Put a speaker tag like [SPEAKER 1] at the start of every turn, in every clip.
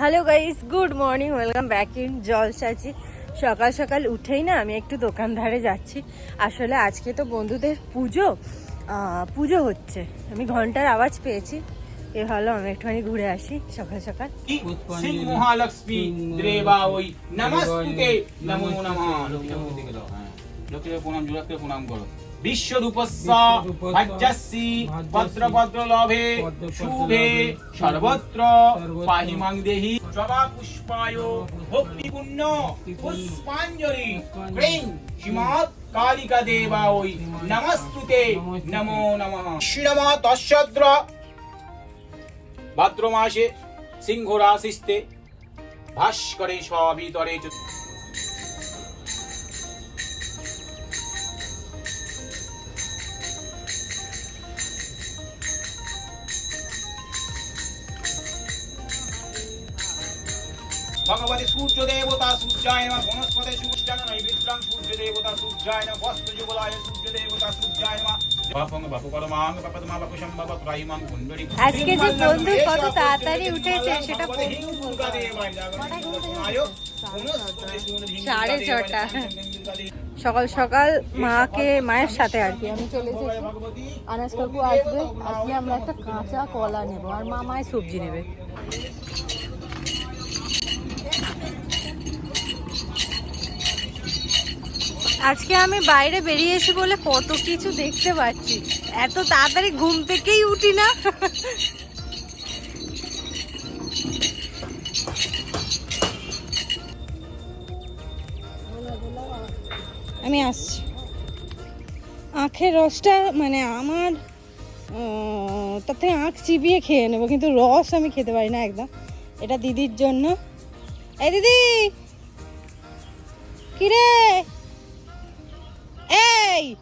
[SPEAKER 1] Hello guys good morning welcome back in জলসাচি সকাল সকাল উঠেই না আমি একটু দোকানধারে যাচ্ছি। আসলে আজকে তো বন্ধুদের পুজো পুজো হচ্ছে। আমি ঘণ্টার আওয়াজ পেয়েছি। এ ভালো আমি একটুখানি ঘুরে আসি সকাল সকাল।
[SPEAKER 2] সিংহ মহালক্ষ্মী নমো নমঃ। প্রণাম প্রণাম করো। বিশ্বরূপস্য ভাজ্যাসি পত্র পত্র লভে শুভে সর্বত্র পাহিমাং দেহি জবা পুষ্পায় ভক্তি পুষ্পাঞ্জলি। ক্রিং শ্রীমৎ কালিকা দেবা ওই নমস্তুতে। নমো নমঃ। শ্রীনম তস্যদ্র ভাদ্র মাসে সিংহ রাশিস্তে ভাস্করে সবিতরে
[SPEAKER 1] আজকে যে বন্ধু কত তাড়াতাড়ি উঠেছে সেটা সাড়ে ছটা। সকাল সকাল মাকে, মায়ের সাথে আর কি। আমি চলে যাই আনাজ কাকু আসবে। আজকে আমরা একটা কাঁচা কলা নেব। আর মা মায়ের সবজি নেবে। আজকে আমি বাইরে বেরিয়ে এসে বলে কত কিছু দেখতে পাচ্ছি। এত তাড়াতাড়ি ঘুম থেকেই উঠি না। আমি আসছি। আখের রসটা মানে আমার থেকে আখ চিবিয়ে খেয়ে নেব, কিন্তু রস আমি খেতে পারি না একদম। এটা দিদির জন্য। এই দিদি! কিরে? এই!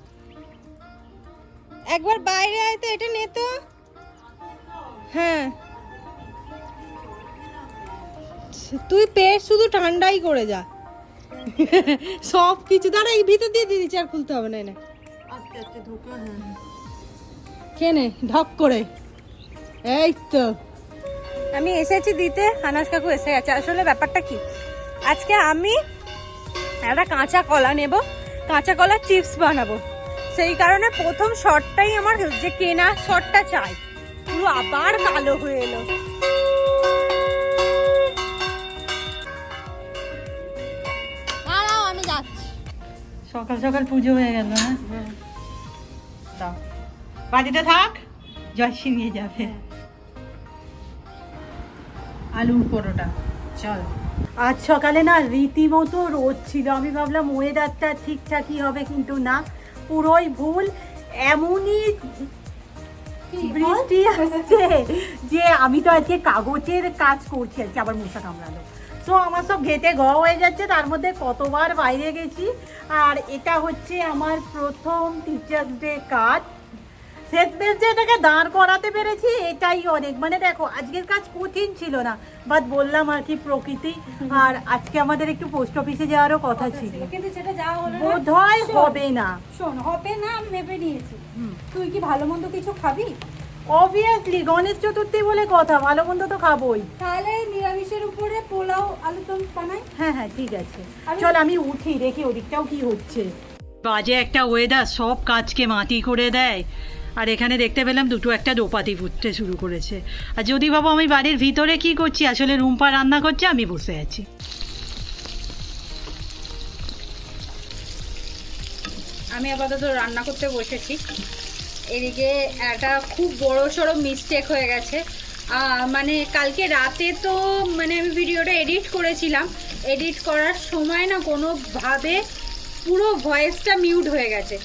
[SPEAKER 1] একবার বাইরে আয় তো এটা নে তো। হ্যাঁ। তুই পেট শুধু ঠান্ডাই করে যা। সব কিছু দাঁড়া এই ভিতর দিয়ে দিদি চার খুলতে হবে না না।
[SPEAKER 3] আস্তে আস্তে ঢোকে হ্যাঁ
[SPEAKER 1] কেনে ঢক করে। এই তো। আমি এসেছি দিতে আনাস কাকু এসে গেছে। আসলে ব্যাপারটা কি? আজকে আমি একটা কাঁচা কলা নেব। কাঁচা কলার চিপস বানাবো। সেই কারণে প্রথম শটটাই আমার যে কেনা শটটা চাই। পুরো আবার কালো হয়ে এলো। দাঁড়াও আমি যাচ্ছি।
[SPEAKER 3] সকাল সকাল পুজো হয়ে গেল হ্যাঁ? দাও। বাড়িতে থাক জয়সী নিয়ে যাবে। আলুর পরোটা। চল। আজ সকালে না রীতিমতো রোদ ছিল। আমি ভাবলাম ওয়েদারটা ঠিকঠাকই হবে কিন্তু না পুরোই ভুল। এমনই বৃষ্টি আসছে যে আমি তো আজকে কাগজের কাজ করছি আজকে আবার মশা কামড়ালো। তো আমার সব ঘেটে ঘ হয়ে যাচ্ছে তার মধ্যে কতবার বাইরে গেছি। আর এটা হচ্ছে আমার প্রথম টিচার্স ডে কাজ শেষ বেঞ্চে এটাকে দাঁড় করাতে পেরেছি এটাই অনেক। মানে দেখো আজকের কাজ কঠিন ছিল না বাট বললাম আর কি প্রকৃতি। আর আজকে আমাদের একটু পোস্ট অফিসে যাওয়ারও কথা ছিল।
[SPEAKER 1] কিন্তু সেটা যাওয়া হলো না।
[SPEAKER 3] বোধ হয় হবে না।
[SPEAKER 1] শোন হবে না আমি ভেবে নিয়েছি। তুই কি ভালো মন্দ কিছু খাবি?
[SPEAKER 3] অবভিয়াসলি গণেশ চতুর্থী বলে কথা ভালো মন্দ তো খাবোই।
[SPEAKER 1] তাহলে নিরামিষের উপরে পোলাও আলু দম বানাই?
[SPEAKER 3] হ্যাঁ হ্যাঁ ঠিক আছে। চল আমি উঠি দেখি ওদিকটাও কি হচ্ছে। বাজে একটা ওয়েদার সব কাজকে মাটি করে দেয়। আর এখানে দেখতে পেলাম দুটো একটা দোপাতি ফুটতে শুরু করেছে। আর যদি বাবু আমি বাড়ির ভিতরে কি করছি, আসলে রুম্পা রান্না করছে, আমি বসে আছি।
[SPEAKER 1] আমি আপাতত রান্না করতে বসেছি। এদিকে একটা খুব বড় সড়ো মিস্টেক হয়ে গেছে। মানে কালকে রাতে তো মানে আমি ভিডিওটা এডিট করেছিলাম। এডিট করার সময় না কোনোভাবে পুরো ভয়েসটা মিউট হয়ে গেছে।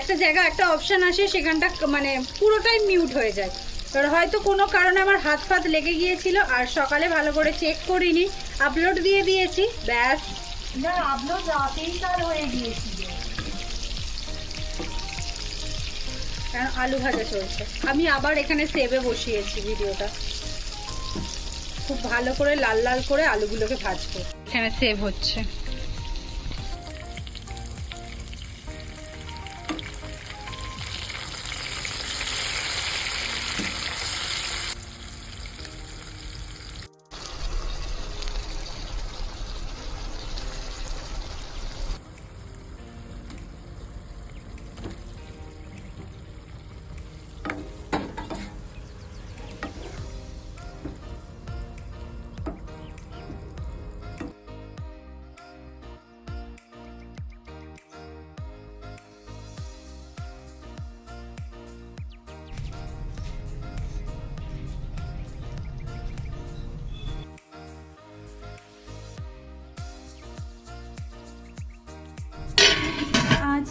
[SPEAKER 1] একটা জায়গা একটা অপশান আসে সেখানটা মানে পুরোটাই মিউট হয়ে যায়। এবার হয়তো কোনো কারণে আমার হাত ফাত লেগে গিয়েছিল আর সকালে ভালো করে চেক করিনি। আপলোড দিয়ে দিয়েছি ব্যাস।
[SPEAKER 3] না আপনার রাতেই তার হয়ে গিয়েছিল।
[SPEAKER 1] কারণ আলু ভাজা চলছে। আমি আবার এখানে সেভে বসিয়েছি ভিডিওটা। খুব ভালো করে লাল লাল করে আলুগুলোকে ভাজবো। এখানে সেভ হচ্ছে।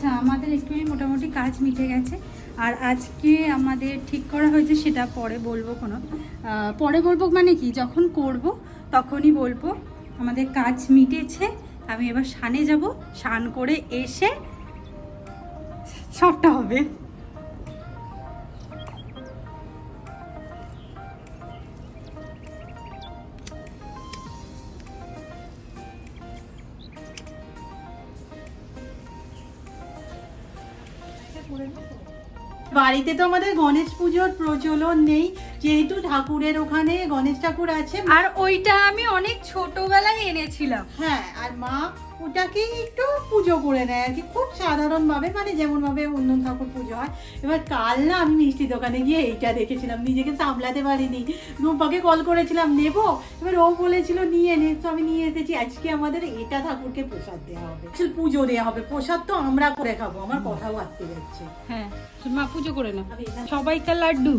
[SPEAKER 1] আচ্ছা আমাদের একটুখানি মোটামুটি কাজ মিটে গেছে। আর আজকে আমাদের ঠিক করা হয়েছে সেটা পরে বলব কোনো। পরে বলব মানে কি? যখন করব তখনই বলব, আমাদের কাজ মিটেছে, আমি এবার সানে যাব। সান করে এসে সবটা হবে।
[SPEAKER 3] বাড়িতে তো আমাদের গণেশ পুজোর প্রচলন নেই যেহেতু ঠাকুরের ওখানে গণেশ ঠাকুর আছে।
[SPEAKER 1] আর ওইটা আমি অনেক ছোটবেলায় এনেছিলাম।
[SPEAKER 3] হ্যাঁ আর মা ওটাকেই একটু পুজো করে নেয় আর কি। খুব সাধারণভাবে মানে যেমনভাবে অন্য ঠাকুর পুজো হয়। এবার কাল না আমি মিষ্টি দোকানে গিয়ে এইটা দেখেছিলাম নিজেকে সামলাতে পারিনি। রূপাকে কল করেছিলাম নেব? এবার ও বলেছিল নিয়ে নে। তো আমি নিয়ে এসেছি। আজকে আমাদের এটা ঠাকুরকে প্রসাদ দেওয়া হবে। পুজো দেওয়া হবে। প্রসাদ তো আমরা করে খাব আমার কথাও আটকে যাচ্ছে।
[SPEAKER 1] হ্যাঁ মা পুজো করে না সবাইকার লাড্ডু।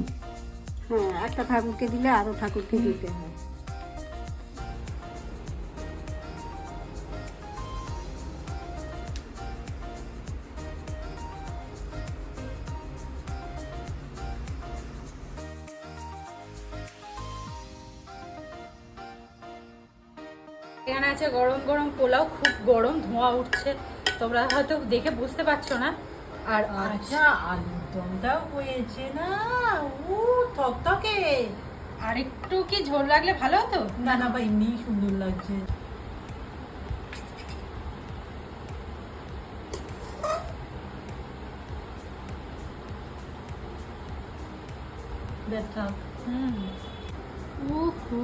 [SPEAKER 4] হ্যাঁ একটা ঠাকুরকে দিলে আরও ঠাকুরকে দিতে হয়।
[SPEAKER 1] এখানে আছে গরম গরম পোলাও খুব গরম ধোঁয়া উঠছে। তোমরা হয়তো দেখে বুঝতে পারছ না। আর
[SPEAKER 3] আচ্ছা আলুর দমটাও হয়েছে না। ও থকথকে।
[SPEAKER 1] আর একটু কি ঝোল লাগলে ভালো হতো?
[SPEAKER 3] না না ভাই এমনি সুন্দর লাগছে। দেখা
[SPEAKER 1] হুম। উহু।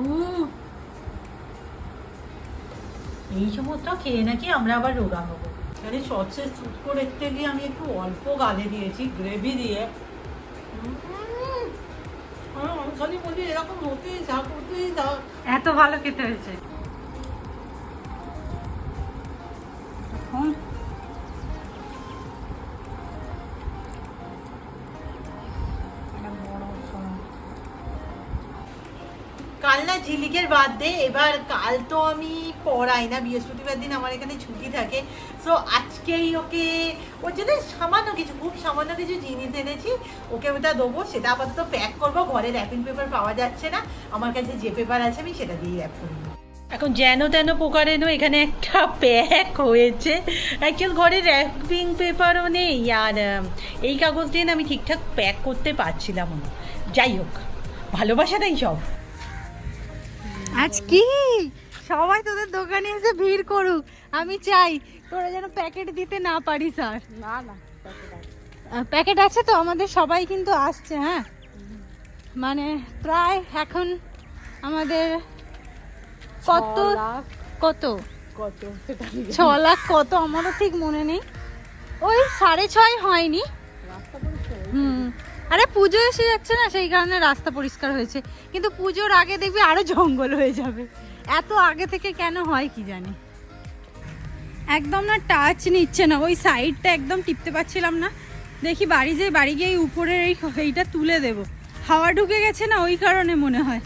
[SPEAKER 3] এই সমস্ত খেয়ে নাকি আমরা আবার রোগা হব। মানে সসে স্যুট করে গিয়ে আমি একটু অল্প গালে দিয়েছি গ্রেভি দিয়ে। আমার বলি এরকম হতেই যা করতেই যা।
[SPEAKER 1] এত ভালো খেতে হয়েছে। এখন
[SPEAKER 3] ঝিলিকের বার্থডে এবার কাল তো আমি পড়াই না, বৃহস্পতিবার দিন আমার এখানে ছুটি থাকে। সো আজকেই ওকে, ওর জন্য সামান্য কিছু, খুব সামান্য কিছু জিনিস এনেছি, ওকে ওটা দেবো, সেটা আপাতত প্যাক করব ঘরে র্যাপিং পেপার পাওয়া যাচ্ছে না, আমার কাছে যে পেপার আছে আমি সেটা দিয়ে র্যাপ করব। এখন যেন তেন প্রকারেনও এখানে একটা প্যাক হয়েছে। অ্যাকচুয়াল ঘরে র্যাপিং পেপারও নেই, আর এই কাগজ দিয়ে আমি ঠিকঠাক প্যাক করতে পারছিলাম যাই হোক ভালোবাসাটাই সব।
[SPEAKER 1] আজ কি? সবাই তোদের দোকানে এসে ভিড় করুক। আমি চাই তোরা যেন প্যাকেট দিতে না পারিস আর
[SPEAKER 4] না না
[SPEAKER 1] প্যাকেট আছে। তো? আমাদের সবাই কিন্তু আসছে হ্যাঁ? মানে প্রায় এখন আমাদের কত? কত?
[SPEAKER 4] কত?
[SPEAKER 1] ছ লাখ কত? আমারও ঠিক মনে নেই। ওই সাড়ে ছয় হয়নি। আরে পুজো এসে যাচ্ছে না, সেই কারণে রাস্তা পরিষ্কার হয়েছে। কিন্তু পুজোর আগে দেখবি আরও জঙ্গল হয়ে যাবে। এত আগে থেকে কেন হয় কি জানি? একদম না টাচ নিচ্ছে না। ওই সাইডটা একদম টিপতে পারছিলাম না। দেখি বাড়ি যেয়ে বাড়ি গিয়ে উপরের এই এইটা তুলে দেব। হাওয়া ঢুকে গেছে না, ওই কারণে মনে হয়।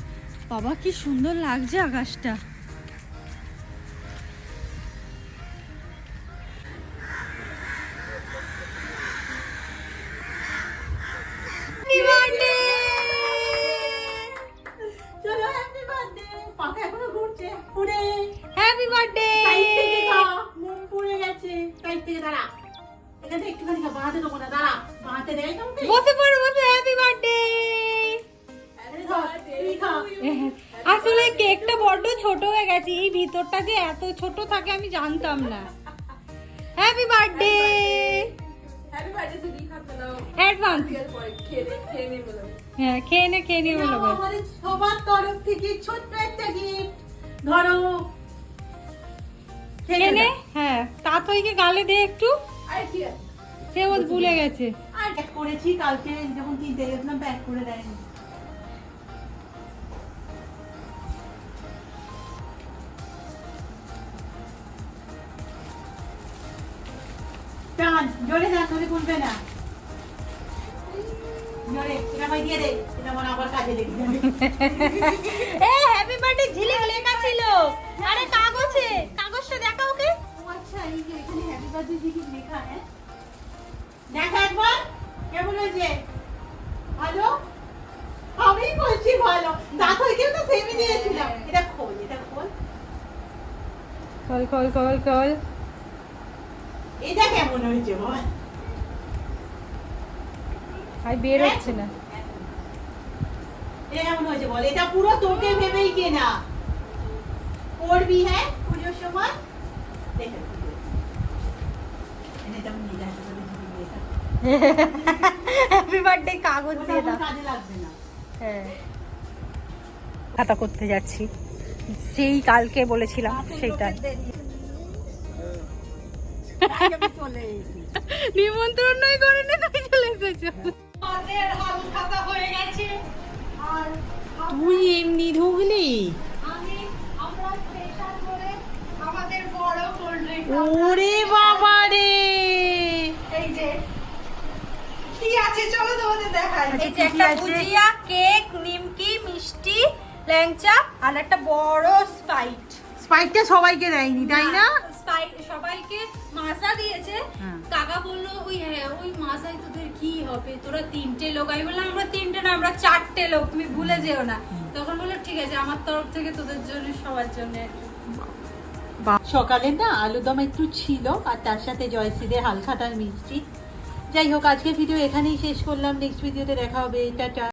[SPEAKER 1] বাবা, কি সুন্দর লাগছে আকাশটা।
[SPEAKER 3] বার্থডে সাইড মুখ পুড়ে গেছে। সাইড থেকে দাঁড়া। এখানে একটুখানি খা দেবো না দাঁড়া। বাঁহাতে দেয়
[SPEAKER 1] বসে পড়ো বসে। Happy birthday. আসলে কেকটা বড্ড ছোট হয়ে গেছে। এই ভিতরটা যে এত ছোট থাকে আমি জানতাম না। হ্যাপি বার্থডে অ্যাডভান্স হ্যাঁ খেয়ে নে খেয়ে নিয়ে বলো
[SPEAKER 3] সবার তরফ থেকে ছোট্ট একটা গিফট ধরো
[SPEAKER 1] হ্যাঁ তাতইকে গালে দে একটু। সে ও ভুলে গেছে।
[SPEAKER 3] আর করেছি কালকে যখন কিনতে গেছিলাম প্যাক করে দেয়নি। টান জোরে টান ধরে খুলবে না। জোরে এটা ভাই দিয়ে দে এটা মনে আবার কাজে লেগে যাবে।
[SPEAKER 1] এ হ্যাপি বার্থডে ঝিলিক লেখা ছিল। আরে কাগজে কাগজটা দেখা ওকে?
[SPEAKER 3] আচ্ছা এই যে এখানে হ্যাপি বার্থডে দিদি লেখা হ্যাঁ? দেখা একবার কেমন হয়েছে? ভালো? আমি বলছি ভালো। দাঁত হয়েছে তো সেমি দিয়েছিলাম। এটা খোল এটা খোল। এটা কেমন হয়েছে বল?
[SPEAKER 1] আর বের হচ্ছে না।
[SPEAKER 3] এটা কেমন হয়েছে বল? এটা পুরো তোকে ভেবেই কেনা। পড়বি হ্যাঁ? সময় দেখে।
[SPEAKER 1] হ্যাপি বার্থডে কাগজ দিয়ে দাও। হ্যাঁ। খাতা করতে যাচ্ছি। সেই কালকে বলেছিলাম সেইটা
[SPEAKER 4] তাই আমি চলে এসেছি
[SPEAKER 1] নিমন্ত্রণই করেনি তুমি চলে এসেছ।
[SPEAKER 3] তুই এমনি ঢুকলি
[SPEAKER 1] আমি আমরা স্পেশাল করে আমাদের বড় কোল্ড ড্রিঙ্ক
[SPEAKER 3] ওরে বাবা রে।
[SPEAKER 1] এই যে কি আছে? চলো তোমাদের দেখাই। এই যে একটা? ভুজিয়া কেক নিমকি মিষ্টি ল্যাংচা আর একটা বড় স্পাইট।
[SPEAKER 3] স্পাইকটা সবাইকে দেয়নি তাই না
[SPEAKER 1] স্পাইট সবাইকে মাজা দিয়েছে।
[SPEAKER 3] হ্যাঁ।
[SPEAKER 1] কাকা বলল ওই হ্যাঁ ওই মাজায় তোদের কি হবে? তোরা তিনটে লোক। আমি বললাম আমরা তিনটে না আমরা চারটে লোক তুমি ভুলে যেও না। তখন বলল ঠিক আছে আমার তরফ থেকে তোদের জন্য সবার জন্য
[SPEAKER 3] সকালে না আলুদম একটু ছিল, আর তার সাথে জয়শ্রীদের হালখাতার মিষ্টি। যাই হোক, আজকের ভিডিও এখানেই শেষ করলাম। নেক্সট ভিডিওতে দেখা হবে। টাটা।